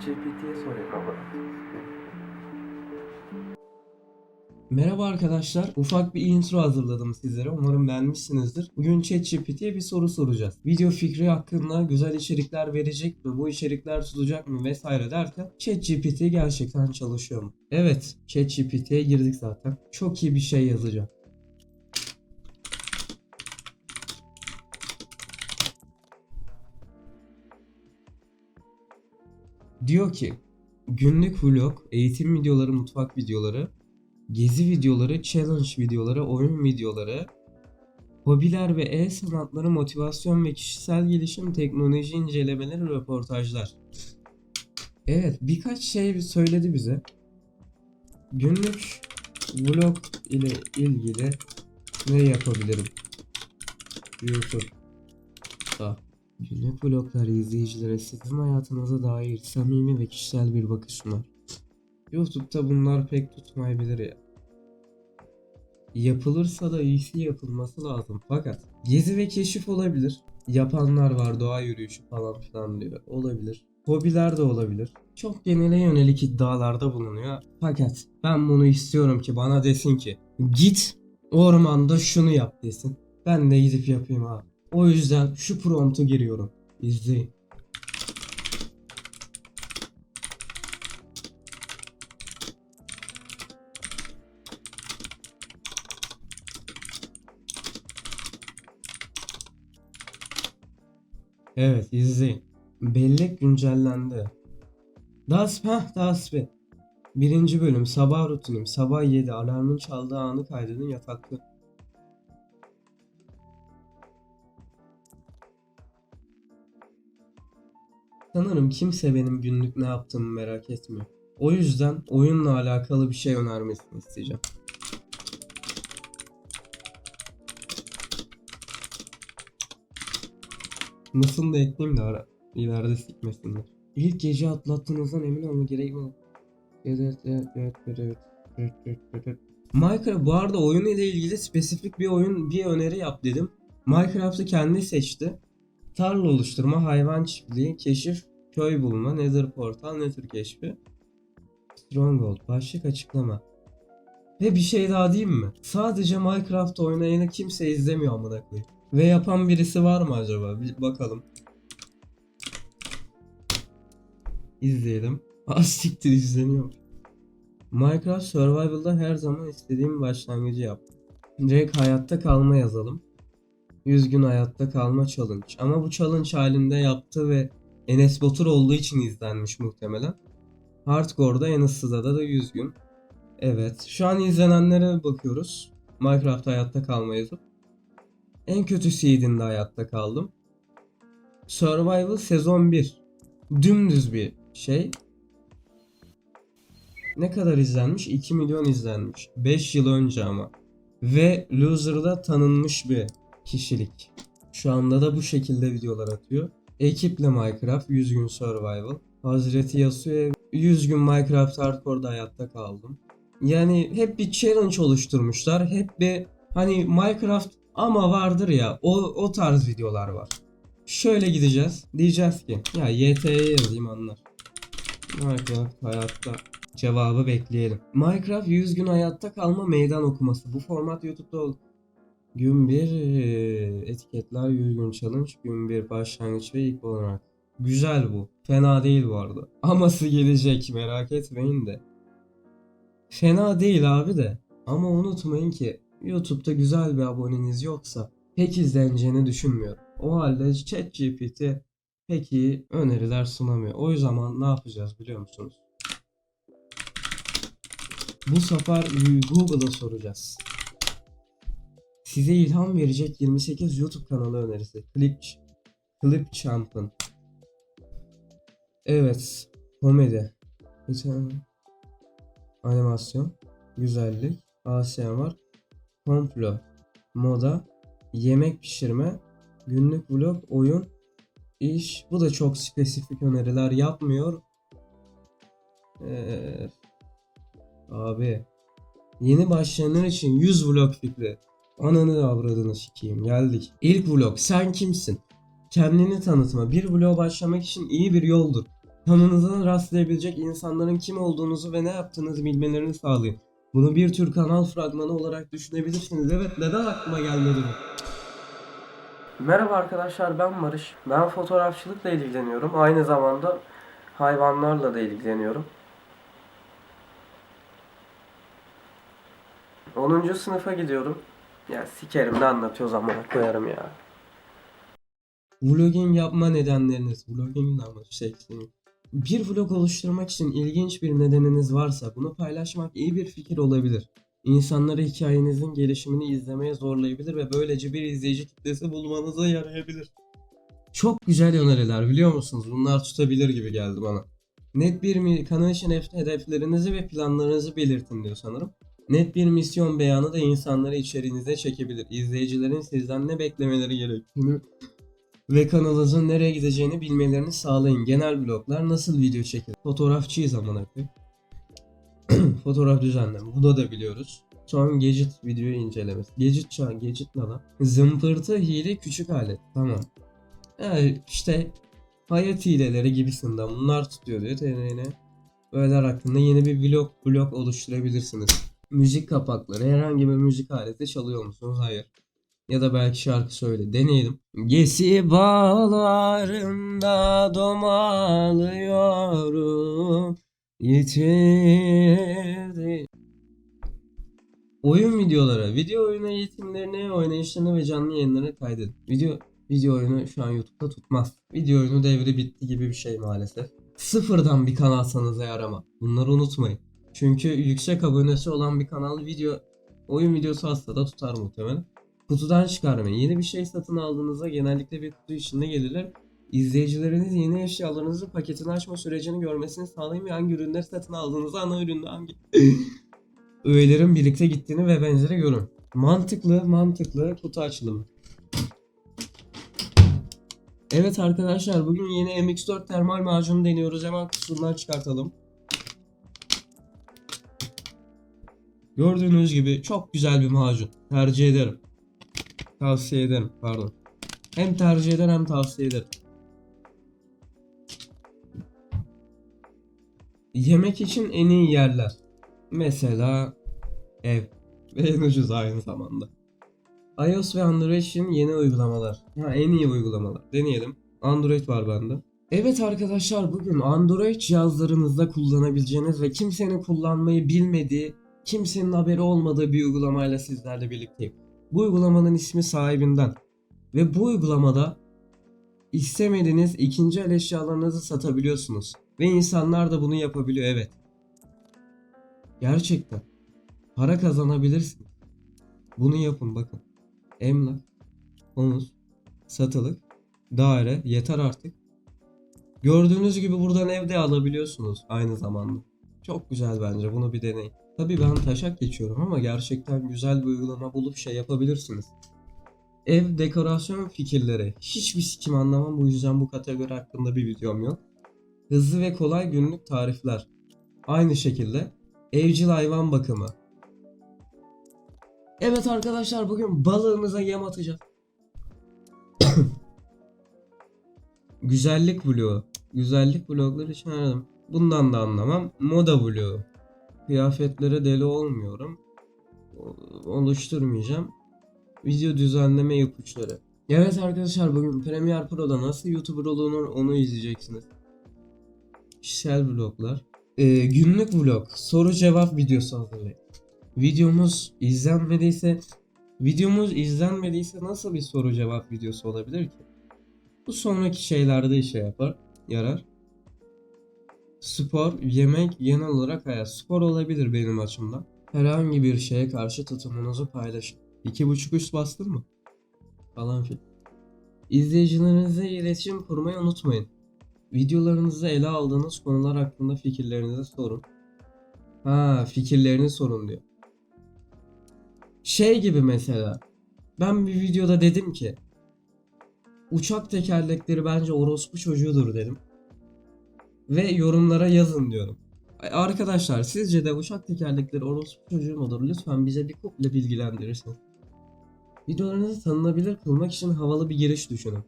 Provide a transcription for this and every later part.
ChatGPT'ye soruyorum. Merhaba arkadaşlar. Ufak bir intro hazırladım sizlere. Umarım beğenmişsinizdir. Bugün ChatGPT'ye bir soru soracağız. Video fikri hakkında güzel içerikler verecek mi? Bu içerikler tutacak mı? Vesaire derken ChatGPT gerçekten çalışıyor mu? Evet, ChatGPT'ye girdik zaten. Çok iyi bir şey yazacağım. Diyor ki günlük vlog, eğitim videoları, mutfak videoları, gezi videoları, challenge videoları, oyun videoları, hobiler ve el sanatları, motivasyon ve kişisel gelişim, teknoloji incelemeleri, röportajlar. Evet, birkaç şey söyledi bize. Günlük vlog ile ilgili ne yapabilirim? YouTube'da. Günlük vloglar izleyicilere sizin hayatınıza dair samimi ve kişisel bir bakış sunar. YouTube'da bunlar pek tutmayabilir ya. Yapılırsa da iyisi yapılması lazım. Fakat gezi ve keşif olabilir. Yapanlar var doğa yürüyüşü falan filan diyor. Olabilir. Hobiler de olabilir. Çok genele yönelik iddialarda bulunuyor. Fakat ben bunu istiyorum ki bana desin ki git ormanda şunu yap desin. Ben de gidip yapayım abi. O yüzden şu promptu giriyorum. İzleyin. Evet izleyin. Bellek güncellendi. Das heh. Birinci bölüm sabah rutinim. Sabah 7 alarmın çaldığı anı kaydedin yatakta. Sanırım kimse benim günlük ne yaptığımı merak etmiyor. O yüzden oyunla alakalı bir şey önermesini isteyeceğim. Nasıl da ekleyeyim de ara ileride sikmesinler. İlk gece atlattığınızdan emin olma gerek mi? Evet evet. Evet, evet, evet, evet. Minecraft bu arada oyun ile ilgili spesifik bir oyun bir öneri yap dedim. Minecraft'ı kendi seçti. Tarla oluşturma, hayvan çiftliği, keşif, köy bulma, nether portal, nether keşfi. Stronghold, başlık açıklama. Ve bir şey daha diyeyim mi? Sadece Minecraft oynayanı kimse izlemiyor amına koyayım. Ve yapan birisi var mı acaba? Bir bakalım. İzleyelim. Az siktir izleniyor. Minecraft Survival'da her zaman istediğim başlangıcı yaptım. Direkt hayatta kalma yazalım. 100 gün hayatta kalma challenge. Ama bu challenge halinde yaptı ve Enes Batur olduğu için izlenmiş muhtemelen. Hardcore'da en ıssıda da 100 gün. Evet. Şu an izlenenlere bakıyoruz. Minecraft hayatta kalma yazıp. En kötü seed'inde hayatta kaldım. Survival sezon 1. Dümdüz bir şey. Ne kadar izlenmiş? 2 milyon izlenmiş. 5 yıl önce ama. Ve Loser'da tanınmış bir kişilik. Şu anda da bu şekilde videolar atıyor. Ekiple Minecraft 100 gün survival. Hazreti Yasuo'ya 100 gün Minecraft Hardcore'da hayatta kaldım. Yani hep bir challenge oluşturmuşlar. Hep bir hani Minecraft ama vardır ya o, o tarz videolar var. Şöyle gideceğiz. Diyeceğiz ki ya YT'ye yazayım anlar. Minecraft hayatta cevabı bekleyelim. Minecraft 100 gün hayatta kalma meydan okuması. Bu format YouTube'da ol. Gün 1 etiketler 100 gün challenge. Gün 1 başlangıç ve ilk olarak. Güzel bu. Fena değil bu arada. Aması gelecek merak etmeyin de. Fena değil abi de. Ama unutmayın ki YouTube'da güzel bir aboneniz yoksa pek izleneceğini düşünmüyorum. O halde ChatGPT pek iyi öneriler sunamıyor. O zaman ne yapacağız biliyor musunuz? Bu sefer Google'a soracağız. Size ilham verecek 28 YouTube kanalı önerisi. Clip, Clip Champion. Evet. Komedi. Tane. Animasyon. Güzellik. ASMR. Komplo. Moda. Yemek pişirme. Günlük vlog. Oyun. iş. Bu da çok spesifik öneriler yapmıyor. Ee, abi. Yeni başlayanlar için 100 vlog fikri. Ananı avradını sikeyim geldik. İlk vlog sen kimsin? Kendini tanıtma. Bir vloga başlamak için iyi bir yoldur. Kanalınıza rastlayabilecek insanların kim olduğunuzu ve ne yaptığınızı bilmelerini sağlayın. Bunu bir tür kanal fragmanı olarak düşünebilirsiniz. Evet neden aklıma gelmedi bu? Merhaba arkadaşlar ben Barış. Ben fotoğrafçılıkla ilgileniyorum. Aynı zamanda hayvanlarla da ilgileniyorum. 10. sınıfa gidiyorum. Ya sikerim ne anlatıyoruz amına koyarım ya. Vlogging yapma nedenleriniz. Vlogging ama şey. Bir vlog oluşturmak için ilginç bir nedeniniz varsa bunu paylaşmak iyi bir fikir olabilir. İnsanları hikayenizin gelişimini izlemeye zorlayabilir ve böylece bir izleyici kitlesi bulmanıza yarayabilir. Çok güzel öneriler biliyor musunuz? Bunlar tutabilir gibi geldi bana. Net bir kanal için hedeflerinizi ve planlarınızı belirtin diyor sanırım. Net bir misyon beyanı da insanları içeriğinize çekebilir. İzleyicilerin sizden ne beklemeleri gerektiğini ve kanalınızın nereye gideceğini bilmelerini sağlayın. Genel bloglar nasıl video çekilir? Fotoğrafçıyız amına. Fotoğraf düzenleme. Bunu da biliyoruz. Son gadget video incelemesi. Gadget çağ, gadget ne lan? Zımpırtı, hile, küçük alet. Tamam. Yani işte hayat hileleri gibisinden bunlar tutuyor diyor TNN. Böyleler hakkında yeni bir vlog blog oluşturabilirsiniz. Müzik kapakları. Herhangi bir müzik aleti çalıyor musunuz? Hayır. Ya da belki şarkı söyle. Deneyelim. Gesi bağlarında domalıyorum. Yitirdi. Oyun videoları. Video oyunu eğitimlerini, oynayışlarını ve canlı yayınlarını kaydedin. Video video oyunu şu an YouTube'da tutmaz. Video oyunu devri bitti gibi bir şey maalesef. Sıfırdan bir kanal sanıza yarama. Bunları unutmayın. Çünkü yüksek abonesi olan bir kanal video oyun videosu asla da tutar muhtemelen. Kutudan çıkarmayın. Yeni bir şey satın aldığınızda genellikle bir kutu içinde gelirler. İzleyicileriniz yeni eşyalarınızı paketini açma sürecini görmesini sağlayın ve hangi ürünleri satın aldığınızı ana üründe hangi öğelerin birlikte gittiğini ve benzeri görün. Mantıklı mantıklı kutu açılımı. Evet arkadaşlar bugün yeni MX4 termal macunu deniyoruz. Hemen kutusundan çıkartalım. Gördüğünüz gibi çok güzel bir macun. Tercih ederim. Tavsiye ederim pardon. Hem tercih eder hem tavsiye ederim. Yemek için en iyi yerler. Mesela ev. Ve en ucuz aynı zamanda. iOS ve Android için yeni uygulamalar. Ha, en iyi uygulamalar. Deneyelim. Android var bende. Evet arkadaşlar bugün Android cihazlarınızda kullanabileceğiniz ve kimsenin kullanmayı bilmediği, kimsenin haberi olmadığı bir uygulamayla sizlerle birlikteyim. Bu uygulamanın ismi sahibinden. Ve bu uygulamada istemediğiniz ikinci el eşyalarınızı satabiliyorsunuz. Ve insanlar da bunu yapabiliyor evet. Gerçekten. Para kazanabilirsin. Bunu yapın bakın. Emlak, konut, satılık, daire yeter artık. Gördüğünüz gibi buradan evde alabiliyorsunuz aynı zamanda. Çok güzel bence bunu bir deneyin. Tabii ben taşak geçiyorum ama gerçekten güzel bir uygulama bulup şey yapabilirsiniz. Ev dekorasyon fikirleri. Hiçbir sikim anlamam bu yüzden bu kategori hakkında bir videom yok. Hızlı ve kolay günlük tarifler. Aynı şekilde evcil hayvan bakımı. Evet arkadaşlar bugün balığımıza yem atacağız. Güzellik vlogu. Güzellik vlogları için aradım. Bundan da anlamam. Moda vlogu. Kıyafetlere deli olmuyorum. Oluşturmayacağım. Video düzenleme ipuçları. Evet arkadaşlar bugün Premiere Pro'da nasıl YouTuber olunur onu izleyeceksiniz. Kişisel vloglar. Ee, günlük vlog. Soru cevap videosu hazırlayın. Videomuz izlenmediyse videomuz izlenmediyse nasıl bir soru cevap videosu olabilir ki? Bu sonraki şeylerde işe yapar, yarar. Spor, yemek, genel olarak hayat. Spor olabilir benim açımdan. Herhangi bir şeye karşı tutumunuzu paylaşın. İki buçuk üst bastın mı? Falan filan. İzleyicilerinizle iletişim kurmayı unutmayın. Videolarınızda ele aldığınız konular hakkında fikirlerinizi sorun. Ha fikirlerini sorun diyor. Şey gibi mesela. Ben bir videoda dedim ki uçak tekerlekleri bence orospu çocuğudur dedim. Ve yorumlara yazın diyorum. Arkadaşlar sizce de uçak tekerlekleri orospu çocuğu mudur? Lütfen bize bir kuple bilgilendirirsiniz. Videolarınızı tanınabilir kılmak için havalı bir giriş düşünün.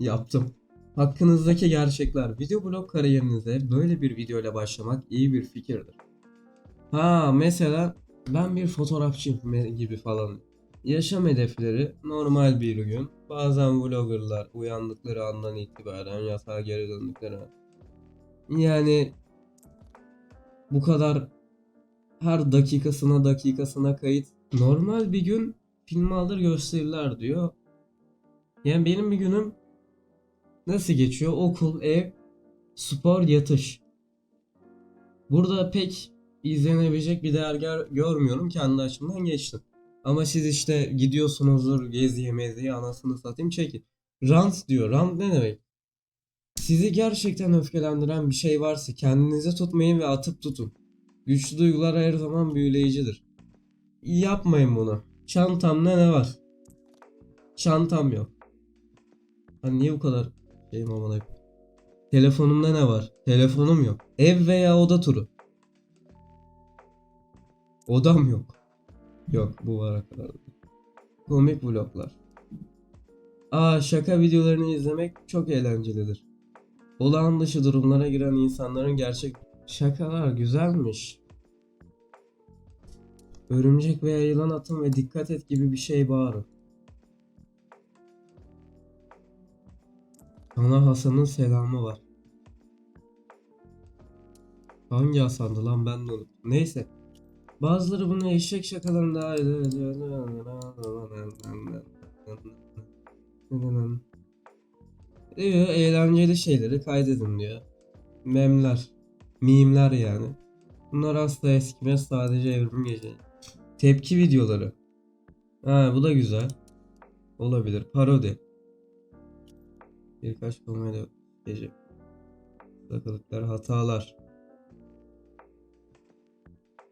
Yaptım. Hakkınızdaki gerçekler. Video blog kariyerinize böyle bir video ile başlamak iyi bir fikirdir. Ha mesela ben bir fotoğrafçıyım gibi falan. Yaşam hedefleri normal bir gün. Bazen vloggerlar uyandıkları andan itibaren yatağa geri döndükleri. Yani bu kadar her dakikasına dakikasına kayıt. Normal bir gün film alır gösterirler diyor. Yani benim bir günüm nasıl geçiyor? Okul, ev, spor, yatış. Burada pek izlenebilecek bir değer gör- görmüyorum. Kendi açımdan geçtim. Ama siz işte gidiyorsunuzdur geziye meziye anasını satayım çekin. Rant diyor. Rant ne demek? Sizi gerçekten öfkelendiren bir şey varsa kendinize tutmayın ve atıp tutun. Güçlü duygular her zaman büyüleyicidir. Yapmayın bunu. Çantamda ne var? Çantam yok. Hani niye bu kadar şeyim amına? Telefonumda ne var? Telefonum yok. Ev veya oda turu. Odam yok. Yok bu var kadar. Komik vloglar. Aa şaka videolarını izlemek çok eğlencelidir. Olağan dışı durumlara giren insanların gerçek şakalar güzelmiş. Örümcek veya yılan atın ve dikkat et gibi bir şey bağırın. Sana Hasan'ın selamı var. Hangi Hasan'dı lan ben de unuttum. Neyse. Bazıları bunu eşek şakalarında diyor eğlenceli şeyleri kaydedin diyor. Memler. Mimler yani. Bunlar asla eskimez sadece evrim geçecek. Tepki videoları. Ha bu da güzel. Olabilir. Parodi. Birkaç komedi gece. Takılıklar, hatalar.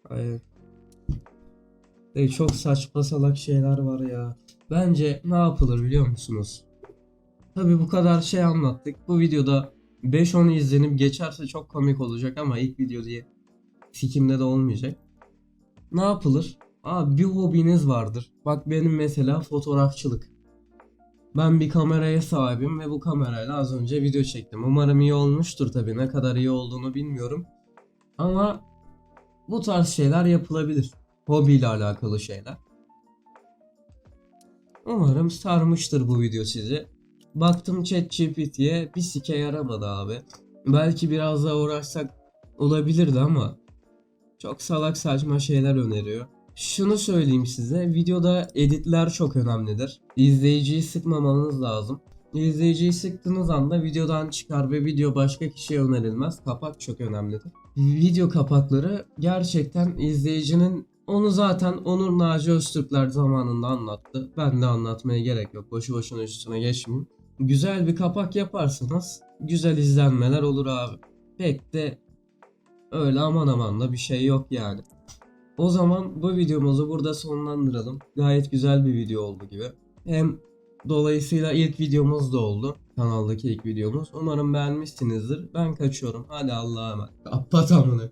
Hayır. Değil, çok saçma salak şeyler var ya. Bence ne yapılır biliyor musunuz? Tabi bu kadar şey anlattık. Bu videoda 5-10 izlenip geçerse çok komik olacak ama ilk video diye sikimde de olmayacak. Ne yapılır? Aa bir hobiniz vardır. Bak benim mesela fotoğrafçılık. Ben bir kameraya sahibim ve bu kamerayla az önce video çektim. Umarım iyi olmuştur tabii. Ne kadar iyi olduğunu bilmiyorum. Ama bu tarz şeyler yapılabilir. Hobiyle alakalı şeyler. Umarım sarmıştır bu video sizi. Baktım ChatGPT'ye bir sike yaramadı abi. Belki biraz daha uğraşsak olabilirdi ama çok salak saçma şeyler öneriyor. Şunu söyleyeyim size, videoda editler çok önemlidir. İzleyiciyi sıkmamanız lazım. İzleyiciyi sıktığınız anda videodan çıkar ve video başka kişiye önerilmez. Kapak çok önemlidir. Video kapakları gerçekten izleyicinin onu zaten Onur Naci Öztürkler zamanında anlattı. Ben de anlatmaya gerek yok. Boşu boşuna üstüne geçmeyeyim. Güzel bir kapak yaparsanız güzel izlenmeler olur abi. Pek de öyle aman aman da bir şey yok yani. O zaman bu videomuzu burada sonlandıralım. Gayet güzel bir video oldu gibi. Hem dolayısıyla ilk videomuz da oldu. Kanaldaki ilk videomuz. Umarım beğenmişsinizdir. Ben kaçıyorum. Hadi Allah'a emanet. Kapat amına.